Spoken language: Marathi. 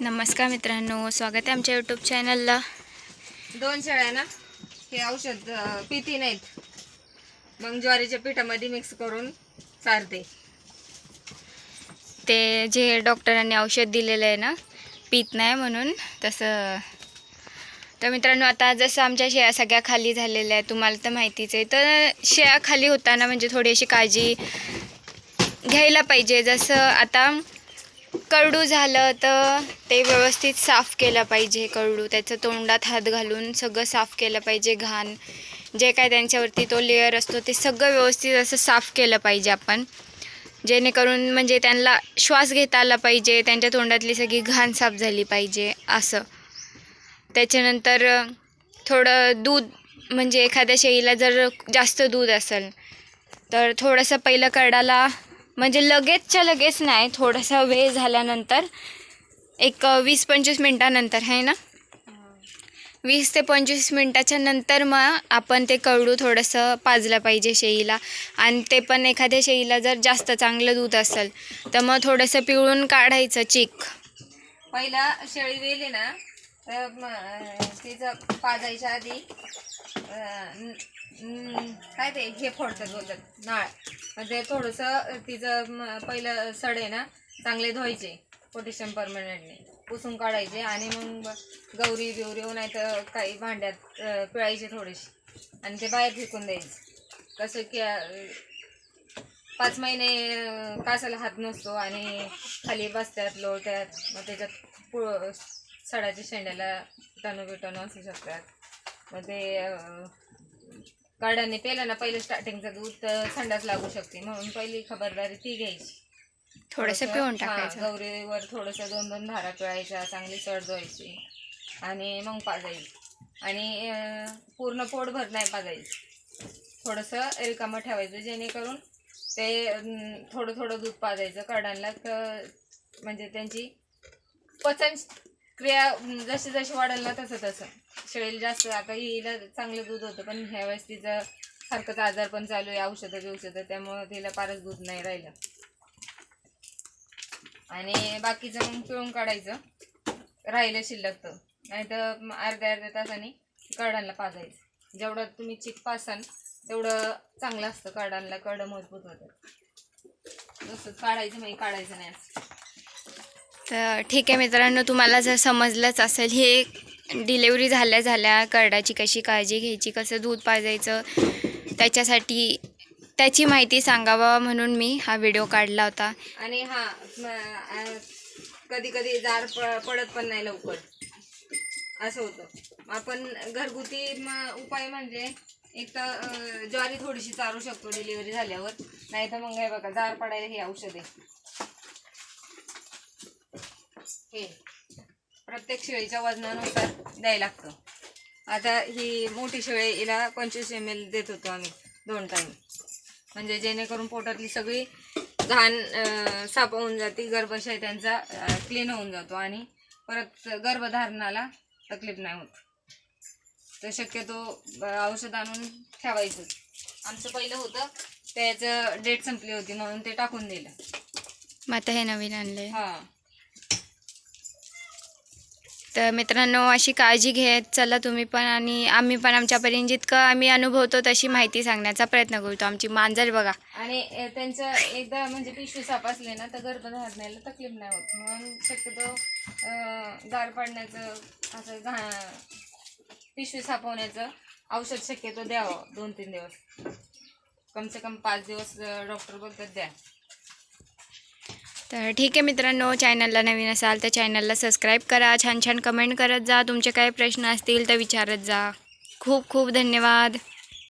नमस्कार मित्रांनो स्वागत आहे आमच्या यूट्यूब चॅनलला दोन शेळ्या ना? हे औषध पिती नाहीत. मग ज्वारीच्या पिठामध्ये मिक्स करून चारते. ते जे डॉक्टरांनी औषध दिलेलं आहे ना पित नाही म्हणून तसं. तर मित्रांनो आता जसं आमच्या शेळ्या सगळ्या खाली झालेल्या आहेत तुम्हाला तर माहितीच आहे. तर शेळ्या खाली होताना म्हणजे थोडी अशी काळजी घ्यायला पाहिजे. जसं आता करडू झालं तर ते व्यवस्थित साफ केलं पाहिजे करडू. त्याचं तोंडात हात घालून सगळं साफ केलं पाहिजे घाण. जे काय त्यांच्यावरती तो लेअर असतो ते सगळं व्यवस्थित असं साफ केलं पाहिजे आपण. जेणेकरून म्हणजे त्यांना श्वास घेता आला पाहिजे त्यांच्या तोंडातली सगळी घाण साफ झाली पाहिजे असं. त्याच्यानंतर थोडं दूध म्हणजे एखाद्या शेळीला जर जास्त दूध असेल तर थोडंसं पहिलं करडाला म्हणजे लगेचच्या लगेच नाही थोडासा वेळ झाल्यानंतर एक वीस पंचवीस मिनटानंतर आहे ना? वीस ते पंचवीस मिनटाच्या नंतर मग आपण ते कळडू थोडंसं पाजलं पाहिजे शेळीला आणि ते पण एखाद्या शेळीला जर जास्त चांगलं दूध असेल तर मग थोडंसं पिळून काढायचं चिक. पहिला शेळी दिली ना तर तिचं पाजायच्या आधी काय ते हे फोडतात बोलतात नाळ. म्हणजे ते थोडंसं तिचं म, पहिलं सडे ना चांगले धुवायचे पोटॅशियम परमनंटने. पुसून काढायचे आणि मग गौरी बिवरी नाही तर काही भांड्यात पिळायचे थोडेसे. आणि ते बाहेर फेकून द्यायचे. कसं की पाच महिने कासाला हात नसतो आणि खाली बसतात लोळतात मग त्याच्यात सडाच्या शेंड्याला किटाणू बिटाणू असू शकतात. मग ते काढाने पेलं ना पहिलं स्टार्टिंगचं दूध तर संडास लागू शकते. म्हणून पहिली खबरदारी ती घ्यायची. थोडंसं पिळून हा, टाकायचं. गौरीवर थोडंसं दोन दोन धारा पिळायच्या चांगली सड धुवायची आणि मग पाजायची. आणि पूर्ण पोटभर नाही पाजायचं. थोडंसं रिकामं ठेवायचं जेणेकरून ते थोडं थोडं दूध पाजायचं. कडणला क म्हणजे त्यांची पचन क्रिया जशी जशी वाढेल ना तसं तसं. शेळीला जास्त आता हिला चांगलं दूध होतं पण ह्या वेळेस तिचं सारखंच आजार पण चालू आहे औषधं बिवषधं त्यामुळं तिला फारच दूध नाही राहिलं. आणि बाकीचं मग पिळून काढायचं राहिलं शिल्लक तर. नाही तर अर्ध्या अर्ध्या तासाने कडांना पाजायचं. जेवढं तुम्ही चिक पासाल तेवढं चांगलं असतं कडांना कडं मजबूत होतं. जसं काढायचं म्हणजे काढायचं नाही असं. तर ठीक आहे मित्रांनो तुम्हाला जर समजलंच असेल हे डिलेवरी झाल्या झाल्या कर्डाची कशी काळजी घ्यायची कसं दूध पाजायचं त्याच्यासाठी त्याची माहिती सांगावा म्हणून मी हा व्हिडिओ काढला होता. आणि हा कधी कधी जार प- पडत पण नाही लवकर. असं होतं. आपण घरगुती म- उपाय म्हणजे एक तर ज्वारी थोडीशी चारू शकतो डिलिव्हरी झाल्यावर. नाही तर मग हे बघा जार पडायला हे औषध आहे. हे प्रत्येक शेळीच्या वजनानुसार द्यायला लागतं. आता ही मोठी शेळी हिला पंचवीस एम एल देत होतो आम्ही दोन टाईम म्हणजे जेणेकरून पोटातली सगळी घाण साफ होऊन जाते गर्भाशय त्यांचा क्लीन होऊन जातो आणि परत गर्भधारणाला तकलीफ नाही होत. तर शक्यतो औषध आणून ठेवायचं. आमचं पहिलं होतं त्याचं डेट संपली होती म्हणून ते टाकून दिलं. मग आता हे नवीन आणले हां. तर मित्रांनो अशी काळजी घेत चला तुम्ही पण आणि आम्ही पण आमच्यापर्यंत जितकं आम्ही अनुभवतो तशी माहिती सांगण्याचा प्रयत्न करतो. आमची मांजर बघा. आणि त्यांचं एकदा म्हणजे पिशवी सापासले असले ना तर गर्भधारणाला तकलीफ नाही होत. म्हणून शक्यतो गार पाडण्याचं असं घा पिशवी सापवण्याचं होण्याचं औषध शक्यतो द्यावं. दोन तीन दिवस. कमसे कम पाच दिवस डॉक्टर बोलतात द्या. तर ठीक आहे मित्रांनो चॅनलला नवीन असाल तर चॅनलला सबस्क्राईब करा. छान छान कमेंट करत जा. तुमचे काही प्रश्न असतील तर विचारत जा. खूप खूप धन्यवाद.